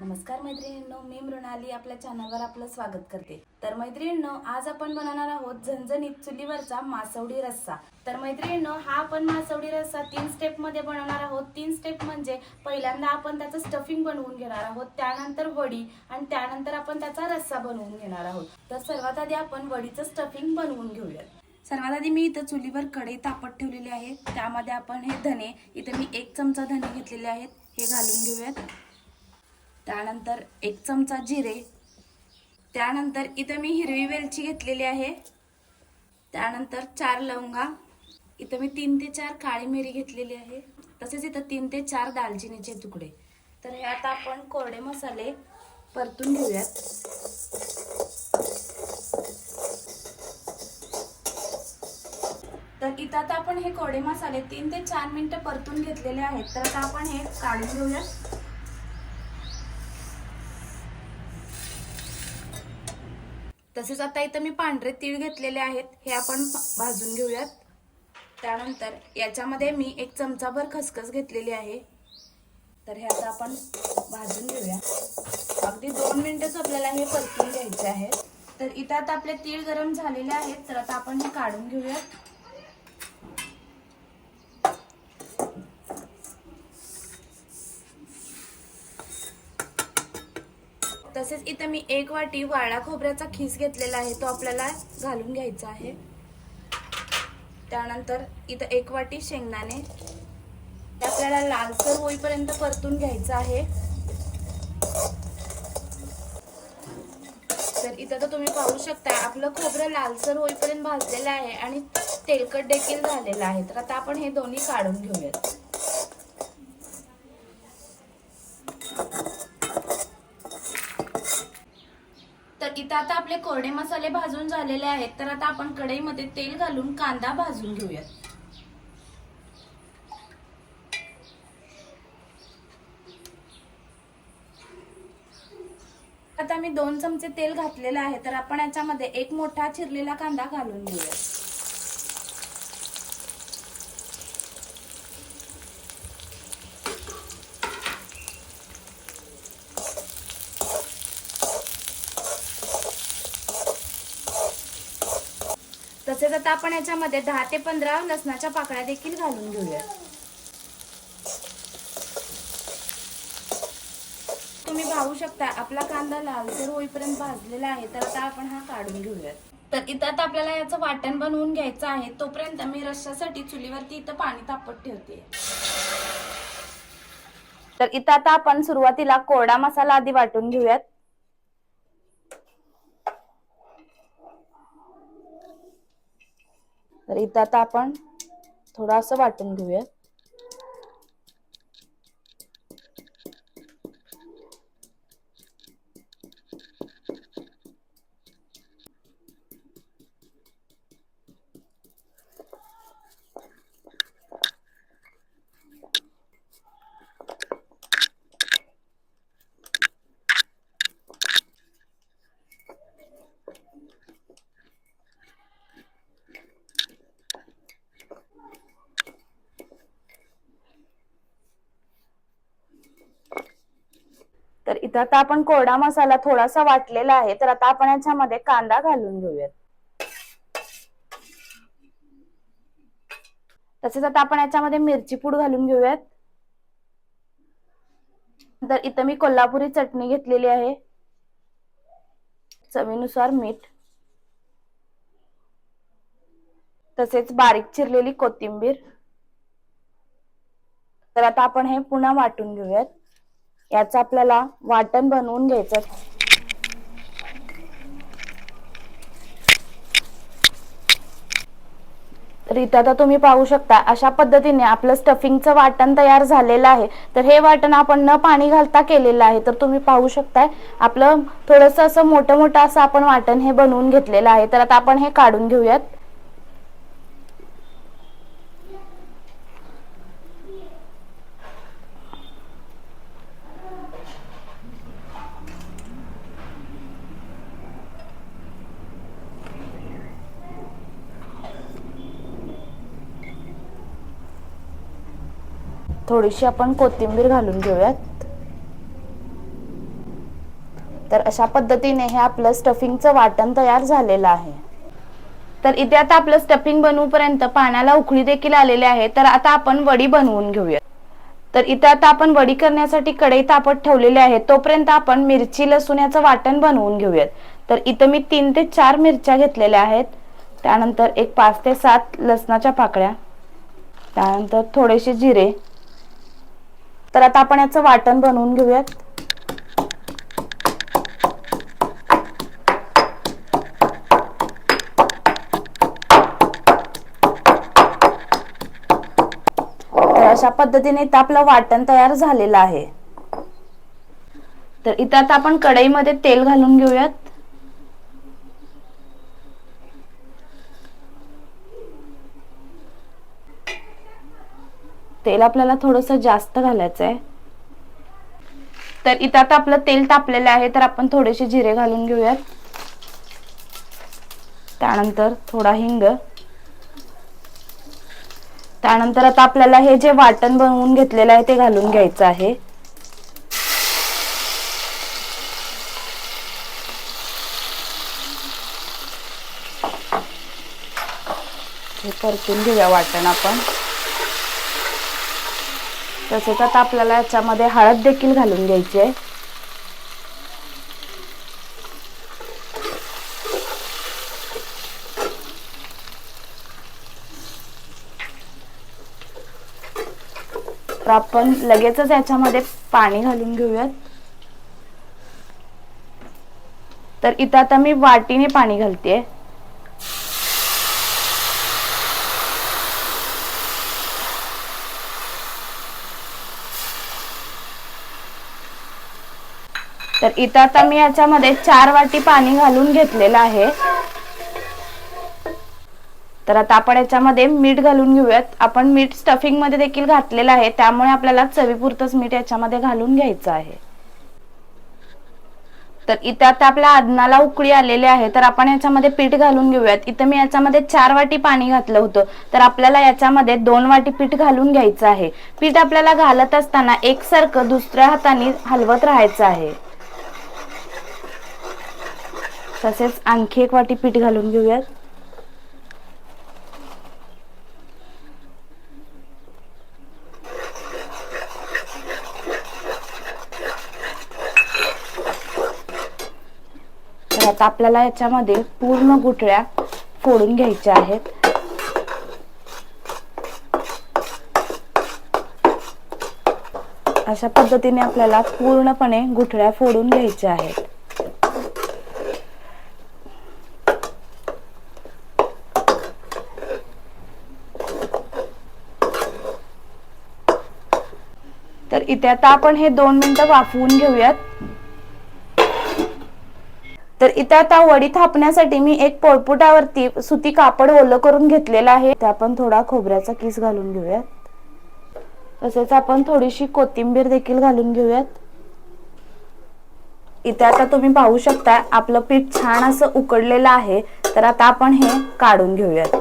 नमस्कार मैत्रिणींनो मी मृणाली आपल्या चॅनलवर आपलं स्वागत करते. तर मैत्रिणींनो आज आपण बनवणार आहोत झणझणीत चुलीवरचा मासवडी रस्सा. तर मैत्रिणींनो हा आपण मासवडी रस्सा तीन स्टेपमध्ये बनवणार आहोत. तीन स्टेप म्हणजे पहिल्यांदा आपण त्याचं स्टफिंग बनवून घेणार आहोत त्यानंतर वडी आणि त्यानंतर आपण त्याचा रस्सा बनवून घेणार आहोत. तर सर्वात आधी आपण वडीचं स्टफिंग बनवून घेऊयात. सर्वात आधी मी इथं चुलीवर कढई तापत ठेवलेली आहे. त्यामध्ये आपण हे धने इथं मी एक चमचा धने घेतलेले आहेत हे घालून घेऊयात. त्यानंतर एक चमचा जिरे त्यानंतर इथं मी हिरवी वेलची घेतलेली आहे त्यानंतर चार लवंगा इथं मी तीन ते चार काळी मिरी घेतलेली आहे तसेच इथं तीन ते चार दालचिनीचे तुकडे. तर हे आता आपण कोरडे मसाले परतून घेऊयात. तर इथं आता आपण हे कोरडे मसाले तीन ते चार मिनटं परतून घेतलेले आहेत. तर आता आपण हे काढून घेऊयात. तसेच आता इथं मी पांढरे तीळ घेतलेले आहेत. हे आपण भाजून घेऊयात. त्यानंतर याच्यामध्ये मी एक चमचाभर खसखस घेतलेली आहे. तर हे आता आपण भाजून घेऊया. अगदी दोन मिनटंच आपल्याला हे परतून घ्यायचे आहे तर इथं आता आपले तीळ गरम झालेले आहेत. तर आता आपण हे काढून घेऊयात. तसेच इथं मी एक वाटी वाळा खोबऱ्याचा खीस घेतलेला आहे तो आपल्याला घालून घ्यायचा आहे. त्यानंतर इथं एक वाटी शेंगदाणे आपल्याला लालसर होईपर्यंत परतून घ्यायचं आहे. तर इथं तर तुम्ही पाहू शकता आपलं खोबरं लालसर होईपर्यंत भाजलेलं आहे आणि तेलकट देखील झालेलं आहे. तर आता आपण हे दोन्ही काढून घेऊयात तर इथं आता आपले कोरडे मसाले भाजून झालेले आहेत तर आता आपण कढईमध्ये तेल घालून कांदा भाजून घेऊयात. आता मी दोन चमचे तेल घातलेलं आहे तर आपण याच्यामध्ये एक मोठा चिरलेला कांदा घालून घेऊयात. तसेच आता आपण याच्यामध्ये दहा ते पंधरा लसणाच्या पाकळ्या देखील घालून घेऊया. तुम्ही पाहू शकता आपला कांदा लालसर होईपर्यंत भाजलेला आहे तर आता आपण हा काढून घेऊयात तर इथं आता आपल्याला याचं वाटण बनवून घ्यायचं आहे तोपर्यंत मी रश्श्यासाठी चुलीवरती इथं पाणी तापत ठेवते. तर इथं आता आपण सुरुवातीला कोरडा मसाला आधी वाटून घेऊयात. तर इथं आता आपण थोडंसं वाटून घेऊयात. इथं. आता आपण कोरडा मसाला थोडासा वाटलेला आहे तर आता आपण याच्यामध्ये कांदा घालून घेऊयात. तसेच आता आपण याच्यामध्ये मिरची पूड घालून घेऊयात. तर इथं मी कोल्हापुरी चटणी घेतलेली आहे. चवीनुसार मीठ. तसेच बारीक चिरलेली कोथिंबीर. तर आता आपण हे पुन्हा वाटून घेऊयात. याचं आपल्याला वाटण बनवून घ्यायचं. तर इथं आता तुम्ही पाहू शकता अशा पद्धतीने आपलं स्टफिंगचं वाटण तयार झालेलं आहे. तर हे वाटण आपण न पाणी घालता केलेलं आहे. तर तुम्ही पाहू शकताय आपलं थोडंसं असं मोठं मोठं असं आपण वाटण हे बनवून घेतलेलं आहे. तर आता आपण हे काढून घेऊयात. थोडीशी आपण कोथिंबीर घालून घेऊयात. तर अशा पद्धतीने हे आपलं स्टफिंगचं वाटण तयार झालेलं आहे. तर इथे आता आपलं स्टफिंग बनवूपर्यंत पाण्याला उकळी देखील आलेली आहे. तर आता आपण वडी बनवून घेऊया तर इथे आता आपण वडी करण्यासाठी कढई तापत ठेवलेली आहे. तोपर्यंत आपण मिरची लसूण याचं वाटण बनवून घेऊयात. तर इथं मी तीन ते चार मिरच्या घेतलेल्या आहेत. त्यानंतर एक पाच ते सात लसणाच्या पाकळ्या. त्यानंतर थोडेसे जिरे. तर आता आपण याचं वाटण बनवून घेऊयात. तर अशा पद्धतीने इथं आपलं वाटण तयार झालेलं आहे. तर इथं आता आपण कढईमध्ये तेल घालून घेऊयात. तेल आपल्याला थोडंसं जास्त घालायचं आहे तर इथं आता आपलं तेल तापलेलं आहे तर आपण थोडेसे जिरे घालून घेऊयात. त्यानंतर थोडा हिंग. त्यानंतर आता आपल्याला हे जे वाटण बनवून घेतलेलं आहे ते घालून घ्यायचं आहे. हे परतून घेऊया वाटण आपण. तसेच आता आपल्याला याच्यामध्ये हळद देखील घालून घ्यायची आहे. तर आपण लगेचच याच्यामध्ये पाणी घालून घेऊयात. तर इथं आता मी वाटीने पाणी घालते तर इथं आता मी याच्यामध्ये चार वाटी पाणी घालून घेतलेलं आहे. तर आता आपण याच्यामध्ये मीठ घालून घेऊयात. आपण मीठ स्टफिंगमध्ये देखील घातलेलं आहे. त्यामुळे आपल्याला चवीपुरतच मीठ याच्यामध्ये घालून घ्यायचं आहे. तर इथं आता आपल्या अदनाला उकळी आलेली आहे. तर आपण याच्यामध्ये पीठ घालून घेऊयात. इथं मी याच्यामध्ये चार वाटी पाणी घातलं होतं. तर आपल्याला याच्यामध्ये दोन वाटी पीठ घालून घ्यायचं आहे. पीठ आपल्याला घालत असताना एकसारखं दुसऱ्या हाताने हलवत राहायचं आहे. तसेच आणखी एक वाटी पीठ घालून घेऊयात. तर आता आपल्याला याच्यामध्ये पूर्ण गुठळ्या फोडून घ्यायच्या आहेत. अशा पद्धतीने आपल्याला पूर्णपणे गुठळ्या फोडून घ्यायच्या आहेत. इथे आता आपण हे दोन मिनिटं वाफवून घेऊयात. तर इथे आता वडी थापण्यासाठी मी एक पोळपुटावरती सुती कापड ओलं करून घेतलेलं आहे. ते आपण थोडा खोबऱ्याचा किस घालून घेऊयात. तसेच आपण थोडीशी कोथिंबीर देखील घालून घेऊयात. इथे आता तुम्ही पाहू शकता आपलं पीठ छान असं उकडलेलं आहे. तर आता आपण हे काढून घेऊयात.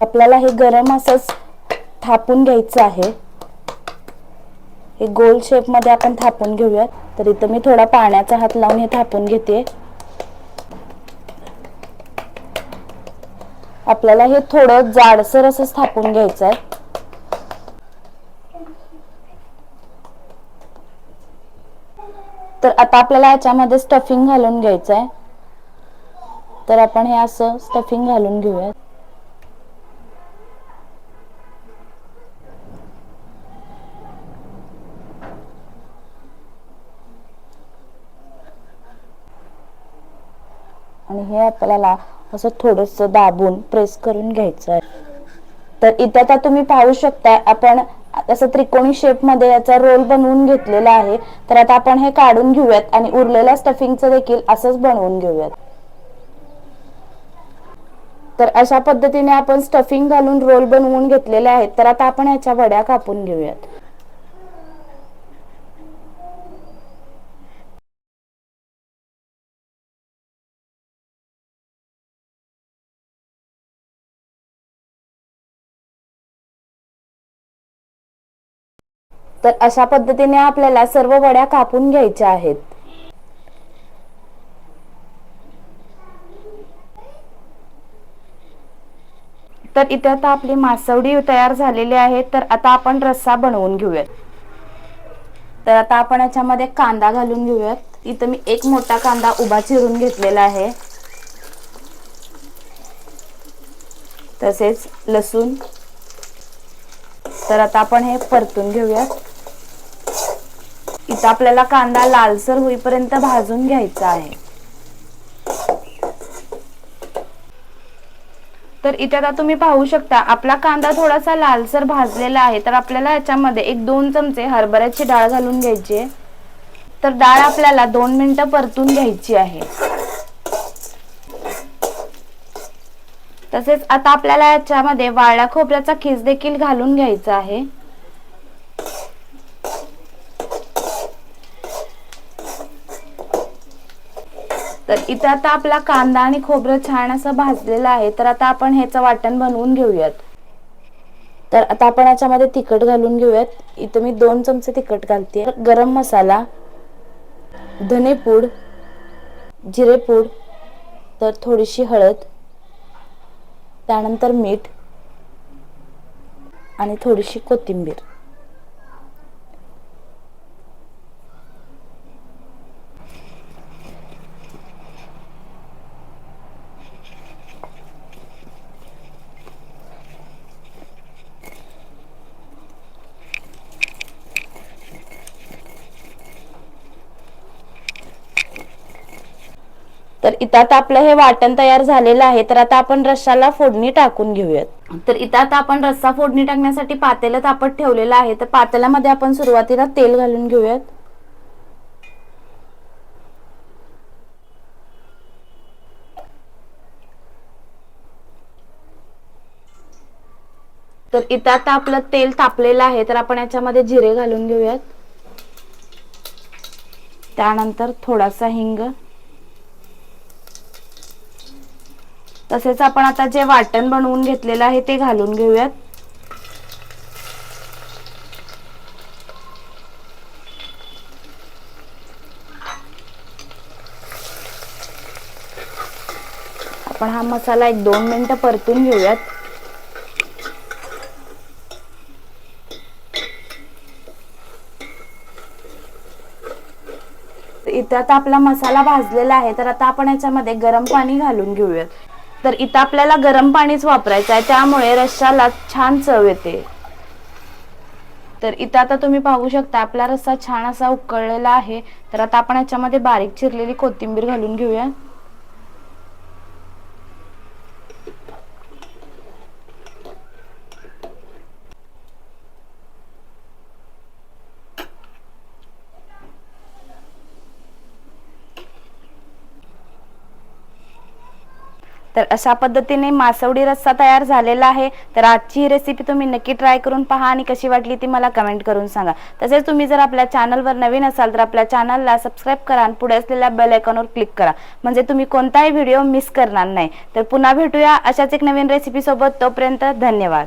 आपल्याला हे गरम असंच थापून घ्यायचं आहे. हे गोल शेपमध्ये आपण थापून घेऊयात. तर इथं मी थोडा पाण्याचा हात लावून हे थापून घेते. आपल्याला हे थोडं जाडसर असं थापून घ्यायचं आहे. तर आता आपल्याला याच्यामध्ये स्टफिंग घालून घ्यायचं आहे तर आपण हे असं स्टफिंग घालून घेऊयात. आपल्याला असं थोडस दाबून प्रेस करून घ्यायचं आहे. तर इथे आता तुम्ही पाहू शकता आपण असं त्रिकोणी शेपमध्ये याचा रोल बनवून घेतलेला आहे. तर आता आपण हे काढून घेऊयात आणि उरलेल्या स्टफिंगचं देखील असंच बनवून घेऊयात. तर अशा पद्धतीने आपण स्टफिंग घालून रोल बनवून घेतलेले आहेत. तर आता आपण याच्या वड्या कापून घेऊयात. तर अशा पद्धतीने आपल्याला सर्व वड्या कापून घ्यायच्या आहेत. तर इथे आता आपली मासवडी तयार झालेली आहे. तर आता आपण रस्सा बनवून घेऊयात. तर आता आपण याच्यामध्ये कांदा घालून घेऊयात. इथं मी एक मोठा कांदा उभा चिरून घेतलेला आहे. तसेच लसूण. तर आता आपण हे परतून घेऊयात. इथं आपल्याला कांदा लालसर होईपर्यंत भाजून घ्यायचा आहे. तर इथे आता तुम्ही पाहू शकता आपला कांदा थोडासा लालसर भाजलेला आहे तर आपल्याला याच्यामध्ये एक दोन चमचे हरभऱ्याची डाळ घालून घ्यायची आहे. तर डाळ आपल्याला दोन मिनिटं परतून घ्यायची आहे. तसेच आता आपल्याला याच्यामध्ये वाळ्या खोबऱ्याचा खीस देखील घालून घ्यायचा आहे. तर इथं आता आपला कांदा आणि खोबरं छान असं भाजलेलं आहे. तर आता आपण ह्याचं वाटण बनवून घेऊयात. तर आता आपण याच्यामध्ये तिखट घालून घेऊयात. इथं मी दोन चमचे तिखट घालते. गरम मसाला धनेपूड जिरेपूड तर थोडीशी हळद त्यानंतर मीठ आणि थोडीशी कोथिंबीर. तर इथं आता आपलं हे वाटण तयार झालेलं आहे तर आता आपण रश्शाला फोडणी टाकून घेऊयात. तर इथं आता आपण रस्सा फोडणी टाकण्यासाठी पातेलं तापत ठेवलेलं आहे तर पातेल्यामध्ये आपण सुरुवातीला तेल घालून घेऊयात. तर इथं आता आपलं तेल तापलेलं आहे तर आपण याच्यामध्ये जिरे घालून घेऊयात. त्यानंतर थोडासा हिंग. तसेच आपण आता जे वाटण बनवून घेतलेलं आहे ते घालून घेऊयात. आपण हा मसाला एक दोन मिनिटं परतून घेऊयात. इथं आता आपला मसाला भाजलेला आहे तर आता आपण याच्यामध्ये गरम पाणी घालून घेऊयात. तर इथं आपल्याला गरम पाणीच वापरायचं आहे. त्यामुळे रश्शाला छान चव येते. तर इथं आता तुम्ही पाहू शकता आपला रस्सा छान असा उकळलेला आहे. तर आता आपण याच्यामध्ये बारीक चिरलेली कोथिंबीर घालून घेऊया. तर अशा पद्धतीने मासवडी रस्सा तयार झालेला आहे. तर आजची ही रेसिपी तुम्ही नक्की ट्राय करून पहा आणि कशी वाटली ती मला कमेंट करून सांगा. तसेच तुम्ही जर आपल्या चॅनलवर नवीन असाल तर आपल्या चॅनलला सबस्क्राईब करा आणि पुढे असलेल्या बेल आयकॉनवर क्लिक करा. म्हणजे तुम्ही कोणताही व्हिडिओ मिस करणार नाही. तर पुन्हा भेटूया अशाच एक नवीन रेसिपी सोबत. तोपर्यंत धन्यवाद.